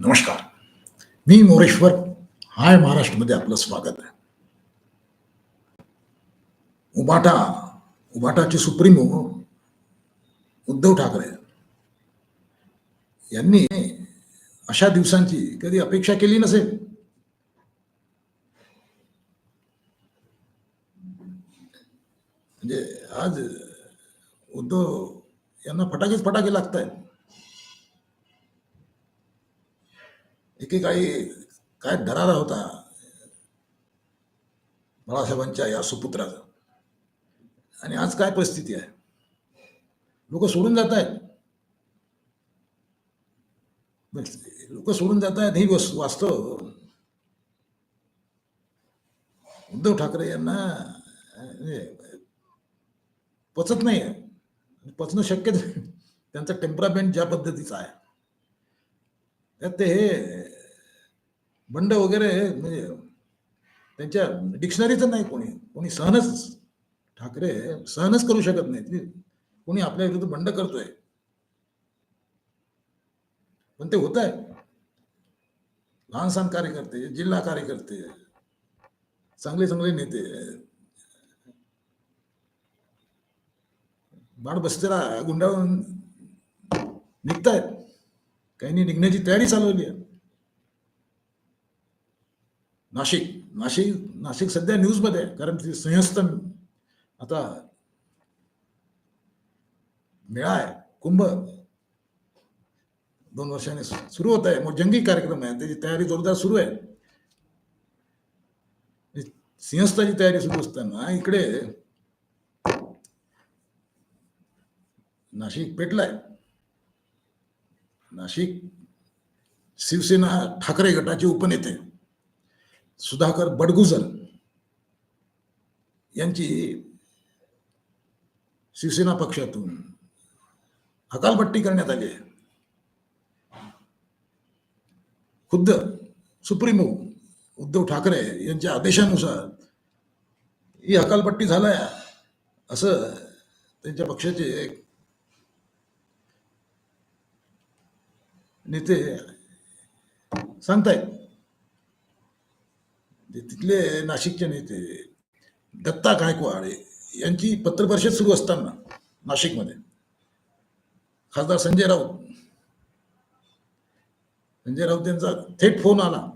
नमस्कार. मी मोरेश्वर. हाय महाराष्ट्रमध्ये आपलं स्वागत आहे. उबाटा उबाटाचे सुप्रीमो उद्धव ठाकरे यांनी अशा दिवसांची कधी अपेक्षा केली नसेल? म्हणजे आज उद्धव यांना फटाकेच फटाके लागत आहेत एकेकाळी काय दरारा होता? बाळासाहेबांच्या या सुपुत्राचा. आणि आज काय परिस्थिती आहे? लोक सोडून जात आहेत. लोक सोडून जात आहेत ही वास्तव. उद्धव ठाकरे यांना पचत नाही आहे पचणं शक्य त्यांचा टेम्परामेंट ज्या पद्धतीचा आहे. त्यात ते हे बंड वगैरे म्हणजे त्यांच्या डिक्शनरीचं नाही कोणी. कोणी सहनच ठाकरे सहनच करू शकत नाहीत. म्हणजे कोणी आपल्या विरुद्ध बंड करतोय. पण ते होत आहे लहान सहान कार्यकर्ते जिल्हा कार्यकर्ते चांगले चांगले नेते. बाण बस्तीला गुंडाळून निघतायत. काहींनी निघण्याची तयारी चालवली आहे. नाशिक नाशिक नाशिक सध्या न्यूजमध्ये आहे, कारण ती संयस्त आता मेळा आहे, कुंभ दोन वर्षांनी सुरू होत आहे जंगी कार्यक्रम आहे, त्याची तयारी जोरदार सुरू आहे. सिंहस्थाची तयारी सुरू असताना इकडे नाशिक पेटलाय. नाशिक शिवसेना ठाकरे गटाचे उपनेते सुधाकर बडगुजर यांची शिवसेना पक्षातून हकालपट्टी करण्यात आली आहे. खुद्द सुप्रीमो उद्धव ठाकरे यांच्या आदेशानुसार ही हकालपट्टी झालाय असं त्यांच्या पक्षाचे एक नेते सांगतायत. तिथले नाशिकचे नेते दत्ता गायकवाड यांची पत्रपरिषद सुरू असताना नाशिकमध्ये. खासदार संजय राऊत. संजय राऊत यांचा थेट फोन आला.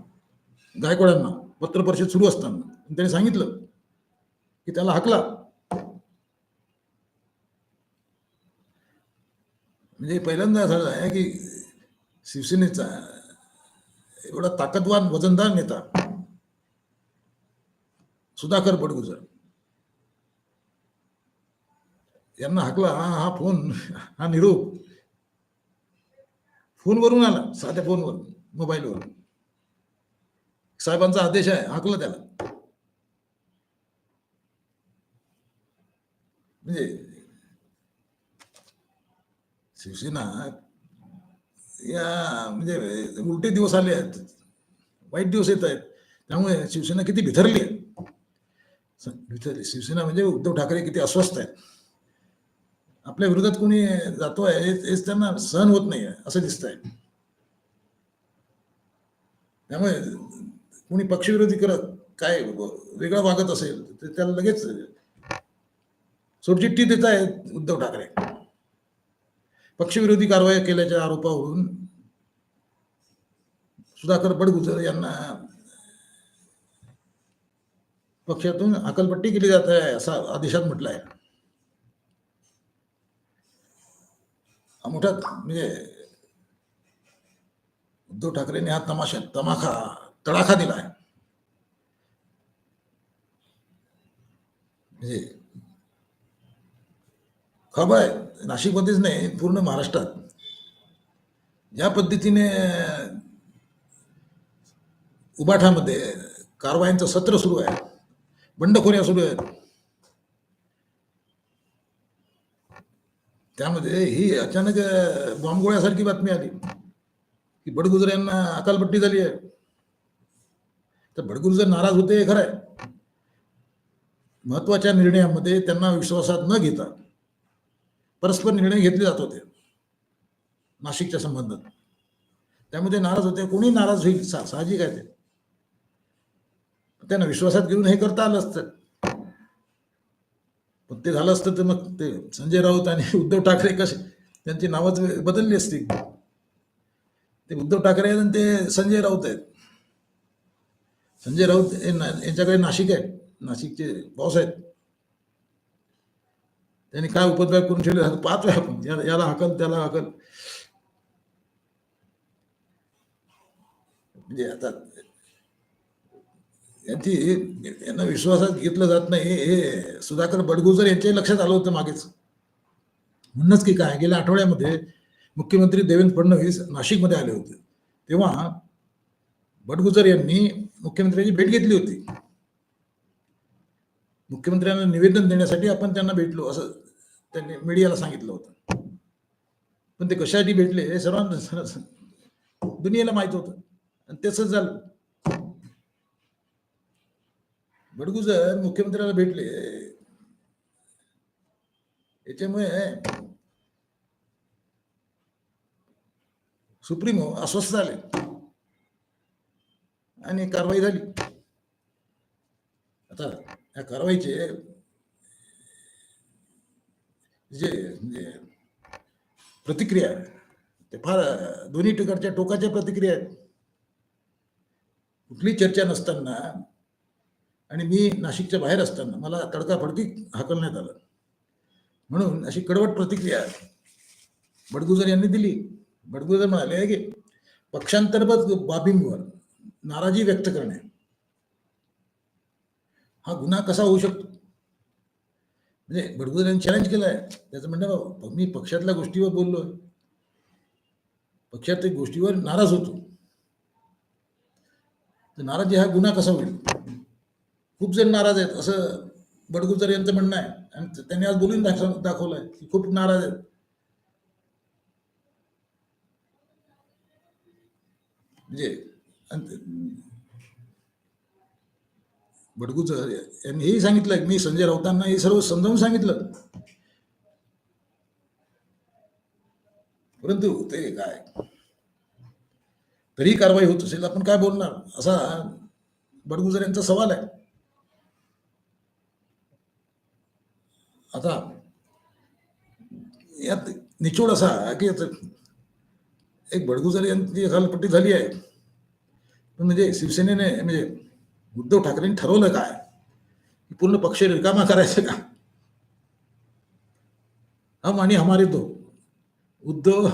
गायकवाडांना पत्रपरिषद सुरू असताना. त्यांनी सांगितलं की त्याला हाकला. म्हणजे पहिल्यांदा झालं आहे की शिवसेनेचा एवढा ताकदवान वजनदार नेता सुधाकर बडगुजर यांना हाकला हा फोन हा निरोप. फोनवरून आला साध्या फोनवर मोबाईलवर साहेबांचा आदेश आहे हाकला त्याला. म्हणजे शिवसेना या म्हणजे उलटे दिवस आले आहेत वाईट दिवस येत आहेत त्यामुळे शिवसेना किती भिथरली आहे. विचारली शिवसेना म्हणजे उद्धव ठाकरे किती अस्वस्थ आहेत. आपल्या विरोधात कोणी जातोय हेच त्यांना सहन होत नाही असं असं आहे त्यामुळे कोणी पक्षविरोधी करत काय वेगळं वागत असेल तर त्याला लगेच सोडचिठ्ठी देत आहेत उद्धव ठाकरे. पक्षविरोधी कारवाई केल्याच्या आरोपावरून सुधाकर बडगुजर यांना पक्षातून अकलपट्टी केली जात आहे असा आदेशात म्हटलं आहे मोठा म्हणजे उद्धव ठाकरेंनी हा तमाशा तमाखा तडाखा दिला आहे म्हणजे खबर आहे नाशिकमध्येच नाही पूर्ण महाराष्ट्रात. ज्या पद्धतीने उबाठामध्ये कारवायांचं सत्र सुरू आहे बंडखोऱ्या सुरू आहेत. त्यामध्ये ही अचानक बॉम्बगोळ्यासारखी बातमी आली. की बडगुजर यांना अकालपट्टी झाली आहे. तर बडगुजर नाराज होते हे खरं आहे महत्त्वाच्या निर्णयामध्ये त्यांना विश्वासात न घेता परस्पर निर्णय घेतले जात होते. नाशिकच्या संबंधात. त्यामध्ये नाराज होते. कोणी नाराज होईल? सा साहजिक आहे ते. त्यांना विश्वासात घेऊन हे करता आलं असतं. पण ते झालं असतं तर मग ते संजय राऊत आणि उद्धव ठाकरे कसे त्यांची नावच बदलली असती. ते उद्धव ठाकरे आहेत आणि ते संजय राऊत आहेत. संजय राऊत ना- यांच्याकडे नाशिक आहे. नाशिकचे बॉस आहेत. त्यांनी काय उपद्व्याप करून ठेवले? पाहतोय आपण. याला याला हकल त्याला हकल. म्हणजे आता यांची यांना विश्वासात घेतलं जात नाही. हे- सुधाकर बडगुजर यांच्याही लक्षात आलं होतं मागेच. म्हणूनच की काय गेल्या आठवड्यामध्ये मुख्यमंत्री देवेंद्र फडणवीस नाशिकमध्ये आले होते. तेव्हा बडगुजर यांनी मुख्यमंत्र्यांची भेट घेतली होती. मुख्यमंत्र्यांना निवेदन देण्यासाठी आपण त्यांना भेटलो असं त्यांनी मीडियाला सांगितलं होतं. पण ते कशासाठी भेटले हे सर्वांना दुनियेला माहीत होतं. आणि तसंच झालं. बडगुजर मुख्यमंत्र्याला भेटले. याच्यामुळे सुप्रीमो अस्वस्थ झाले. आणि कारवाई झाली. आता या कारवाईचे जे म्हणजे प्रतिक्रिया ते फार दोन्ही ठिकाणच्या टोकाच्या प्रतिक्रिया आहेत. कुठली चर्चा नसताना आणि मी नाशिकच्या बाहेर असताना मला तडकाफडकी हाकलण्यात आलं. म्हणून अशी कडवट प्रतिक्रिया बडगुजर यांनी दिली. बडगुजर म्हणाले की पक्षांतर्गत बाबींवर नाराजी व्यक्त करणे हा गुन्हा कसा होऊ शकतो? म्हणजे बडगुजर यांनी चॅलेंज केलं आहे त्याचं म्हणणं बाबा मी पक्षातल्या गोष्टीवर बोललोय. पक्षात गोष्टीवर नाराज होतो. तर नाराजी हा गुन्हा कसा होईल? खूप जण नाराज आहेत. असं बडगुजर यांचं म्हणणं आहे. आणि त्यांनी आज बोलून दाखव दाखवलंय की खूप नाराज आहेत. म्हणजे बडगुजर यांनी हेही सांगितलं मी संजय राऊतांना हे सर्व समजावून सांगितलं. परंतु ते काय? तरी कारवाई होत असेल आपण काय बोलणार? असा बडगुजर यांचा सवाल आहे. आता यात निचोड असा की आता एक बडगुजर यांची घालपट्टी झाली आहे. पण म्हणजे शिवसेनेने म्हणजे उद्धव ठाकरेंनी ठरवलं काय? की पूर्ण पक्ष रिकामा करायचं का? हम आणि हमारे दो. उद्धव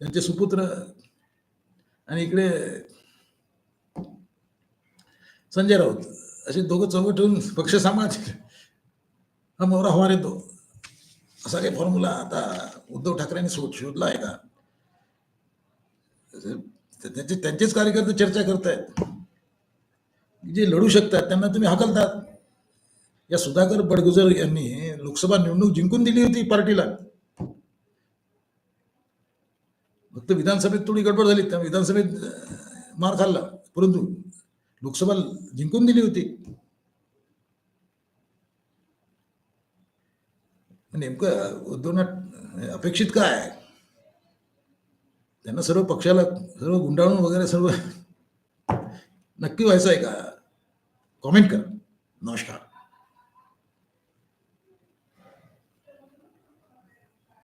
यांचे सुपुत्र आणि इकडे संजय राऊत असे दोघं चौघ ठेवून पक्ष सांभाळतील. हम और येतो. असा काही फॉर्म्युला आता उद्धव ठाकरेंनी शोध शोधला आहे का? त्यांचे त्यांचेच कार्यकर्ते चर्चा करतायत. जे लढू शकतात त्यांना तुम्ही हकलतात. या सुधाकर बडगुजर यांनी लोकसभा निवडणूक जिंकून दिली होती पार्टीला. फक्त विधानसभेत थोडी गडबड झाली त्या विधानसभेत मार खाल्ला. परंतु लोकसभा जिंकून दिली होती. नेमकं उद्धवना अपेक्षित काय आहे? त्यांना सर्व पक्षाला सर्व गुंडाळून वगैरे सर्व नक्की व्हायचं आहे का? कॉमेंट करा. नमस्कार.